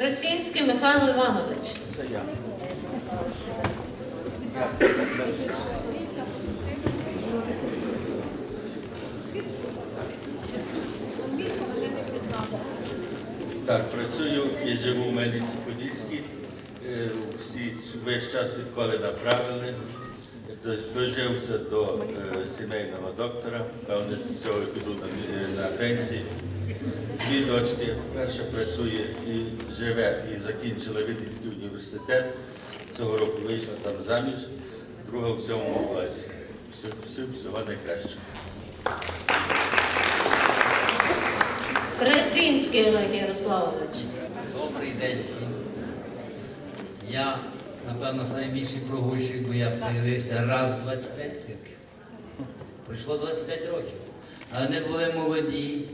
Красинський Михайло Іванович. Це я. Так, працюю і живу в Мельниці Подільській. Е, Всі весь час відколи направили. Дожився до е, сімейного доктора, певне, з цього піду на, на пенсії. Дві дочки. Перша працює і живе, і закінчила Вітинський університет. Цього року вийшла там заміж, друга в сьомому класі. Все, все, всього найкращого. Красинський Олег Ярославович. Добрий день всім. Я, напевно, найбільший прогульщик, бо я появився раз в 25 років. Пройшло 25 років. Але ми були молоді,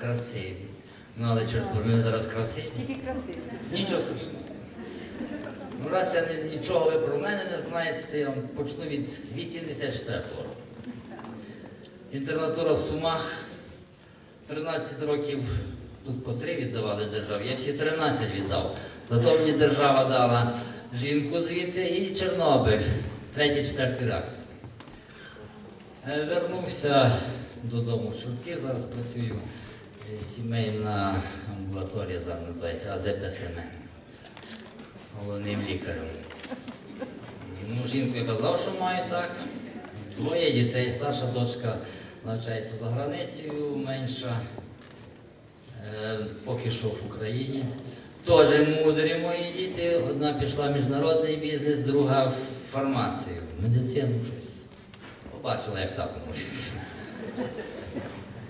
красиві. Ну, але чорт, ми зараз красиві. Нічого страшного. Ну, раз я не, нічого ви про мене не знаєте, то я вам почну від 84-го року. Інтернатура в Сумах. 13 років тут по три віддавали державі, я всі 13 віддав. Зато мені держава дала жінку звідти і Чорнобиль, третій, четвертий рак. Е, Вернувся додому в Чортків, зараз працюю сімейна амбулаторія, зараз називається АЗПСМ, головним лікарем. Ну, жінку я казав, що маю так. Двоє дітей, старша дочка навчається за границею, менша е, поки що в Україні. Теж мудрі мої діти. Одна пішла в міжнародний бізнес, друга в фармацію, в медицину щось. Побачила, як так можеться.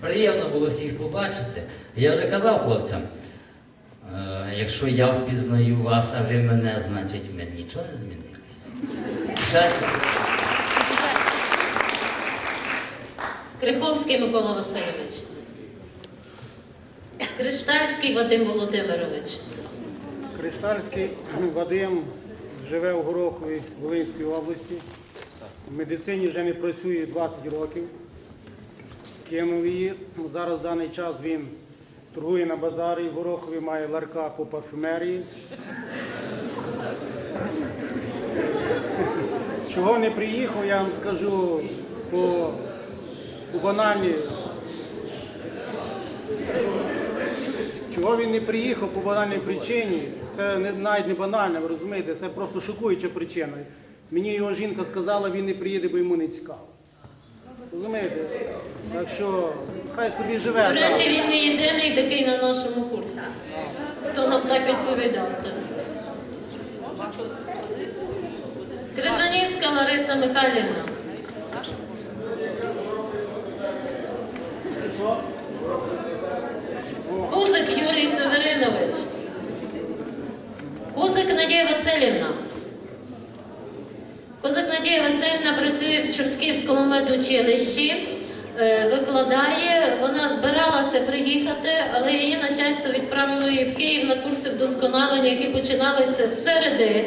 Приємно було всіх побачити. Я вже казав хлопцям, е, якщо я впізнаю вас, а ви мене, значить ми нічого не змінилося. Щастя. Криховський Микола Васильович. Криштальський Вадим Володимирович. Криштальський Вадим живе у Горохові Волинської області. В медицині вже не працює 20 років. Кинув її. Зараз в даний час він торгує на базарі в Горохові, має ларка по парфюмерії. Чого не приїхав, я вам скажу по, по банальній Чого він не приїхав по банальній причині, це навіть не банально, ви розумієте, це просто шокуюча причина. Мені його жінка сказала, він не приїде, бо йому не цікаво. Розумієте? Так що хай собі живе. там. речі, він не єдиний такий на нашому курсі. Хто нам так відповідав? Крижанівська Лариса Михайлівна. Кузик Юрій Северинович. Кузик Надія Васильівна. Козак Надія Васильівна працює в Чортківському медучилищі, викладає. Вона збиралася приїхати, але її начальство відправило її в Київ на курси вдосконалення, які починалися з середи.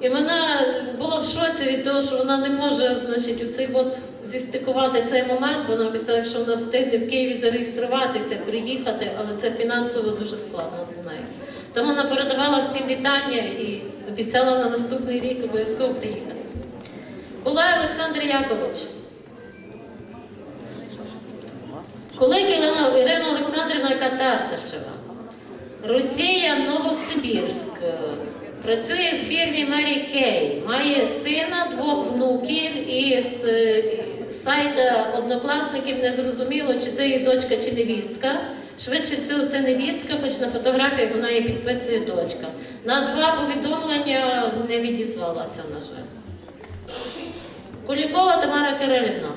І вона була в шоці від того, що вона не може, значить, у цей от зістикувати цей момент. Вона обіцяла, якщо вона встигне в Києві зареєструватися, приїхати, але це фінансово дуже складно для неї. Тому вона передавала всім вітання і обіцяла на наступний рік обов'язково приїхати. Кулай Олександр Якович. Кулик Ірина, Олександрівна Катарташева. Росія Новосибірськ. Працює в фірмі Мері Кей. Має сина, двох внуків і з сайта однокласників не зрозуміло, чи це її дочка, чи невістка. Швидше всього, це невістка, хоч на фотографії вона її підписує дочка. На два повідомлення не відізвалася, на жаль. Кулікова Тамара Кирилівна.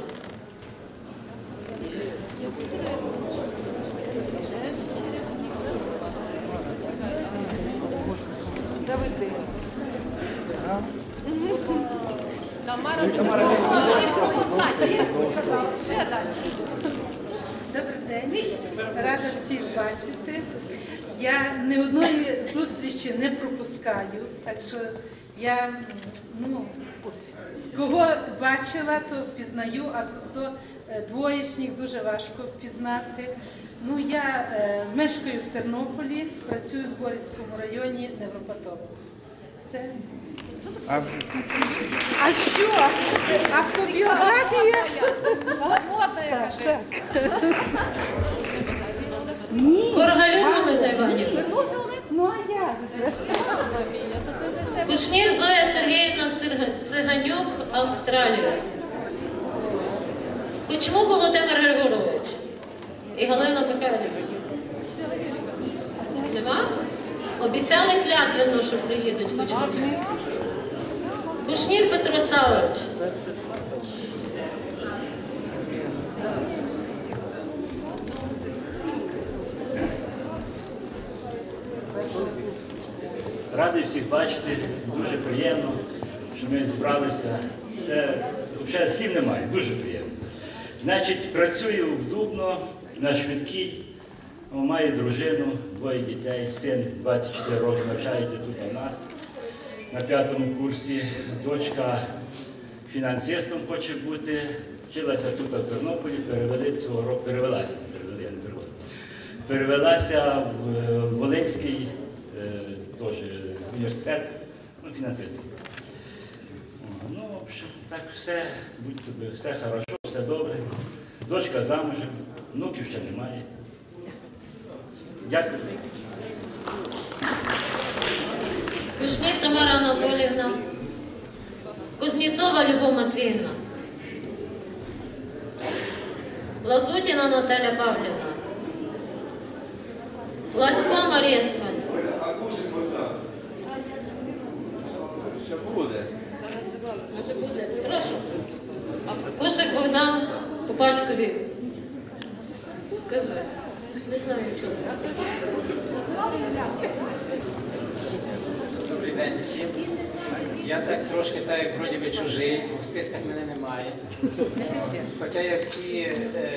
Добрий день, рада всіх бачити. Я ні одної зустрічі не пропускаю, так що я ну, з кого бачила, то впізнаю, а хто е, двоєчник дуже важко впізнати. Ну, я е, мешкаю в Тернополі, працюю в Зборівському районі невропатологом. Все. А А що? Автобіографія? Коргалюк Галина Іванівна. Ну а як же? Кушнір Зоя Сергіївна Циганюк, Австралія. Кучмук Володимир Григорович. І Галина Михайлівна. Нема? Обіцяли клятвенно, що приїдуть Кучмук. Кушнір Петро Савич. Радий всіх бачити, дуже приємно, що ми зібралися. Це взагалі слів немає, дуже приємно. Значить, працюю в Дубно на швидкій, маю дружину, двоє дітей, син 24 роки навчається тут у нас на п'ятому курсі. Дочка фінансистом хоче бути, вчилася тут в Тернополі, перевели цього року, перевелася, перевели, я не перевели. Перевелася в е, Волинський е, теж університет, ну, фінансистом. О, Ну, в общем, так все, будь тобі, все хорошо, все добре. Дочка замужем, внуків ще немає. Дякую. Кушнір Тамара Анатоліївна. Кузнєцова Любов Матвіївна. Лазутіна Наталя Павлівна. Ласько Марія Степанівна. Що буде? Може буде? Прошу. Кошик Богдан по батькові. Скажи. Не знаю чого. Добрий день всім. Я так трошки так як вроді би чужий, у списках мене немає. Хоча я всі е,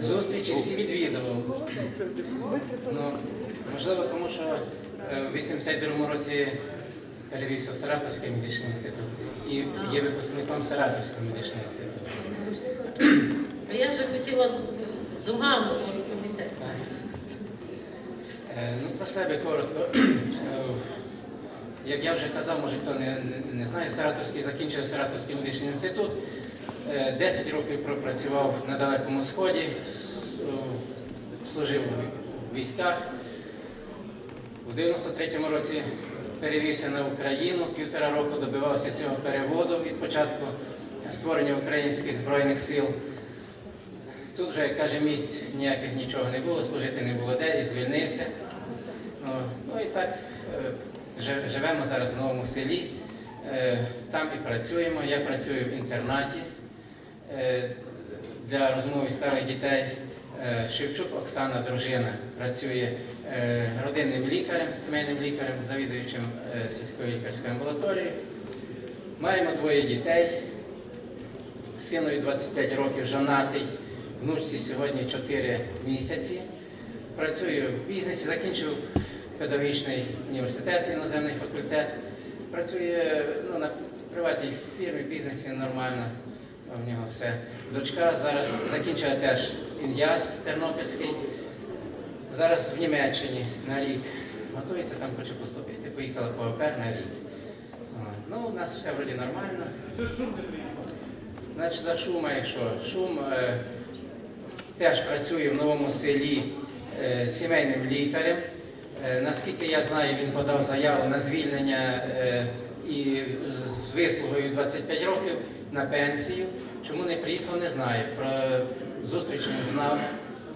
зустрічі всі відвідував. Ну, можливо, тому що е, в 82-му році перевівся в Саратовський медичний інститут і є випускником Саратовського медичного інституту. А я вже хотіла до мами комітету. Е, Ну, про себе коротко. Е, Як я вже казав, може хто не, не, не знає, Саратовський закінчив Саратовський медичний інститут. Е, 10 років пропрацював на Далекому Сході, служив у військах. У 93-му році перевівся на Україну, півтора року добивався цього переводу від початку створення українських збройних сил. Тут вже, каже, місць ніяких нічого не було, служити не було де, і звільнився. О, Ну і так е, живемо зараз в новому селі, Е, там і працюємо. Я працюю в інтернаті е, для розмови старих дітей. Е, Шевчук Оксана, дружина, працює е, родинним лікарем, сімейним лікарем, завідуючим е, сільської лікарської амбулаторії. Маємо двоє дітей. Синові 25 років жонатий, внучці сьогодні 4 місяці. Працюю в бізнесі, закінчив педагогічний університет, іноземний факультет. Працює ну, на приватній фірмі, бізнесі нормально. У нього все. Дочка зараз закінчила теж ін'яз Тернопільський. Зараз в Німеччині на рік. Готується, там хоче поступити. Поїхала по ОПЕР на рік. Ну, у нас все вроді нормально. Значить, за шума, якщо шум е, теж працює в новому селі е, сімейним лікарем. Е, наскільки я знаю, він подав заяву на звільнення е, і з вислугою 25 років на пенсію. Чому не приїхав, не знаю. Про зустріч не знав.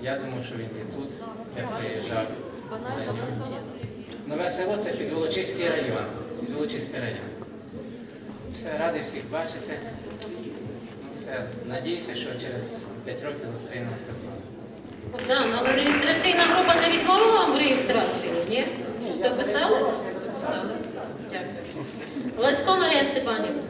Я думав, що він і тут, я приїжджав. Нове село це Підволочиський район. Підволочиський район. Все, радий всіх бачити. Ну, все, надіюся, що через 5 років зустрінемося знову. Богдан, але реєстраційна група не відмовила вам в реєстрації, ні? Дописали? Дописали. Дякую. Ласько Марія Степанівна.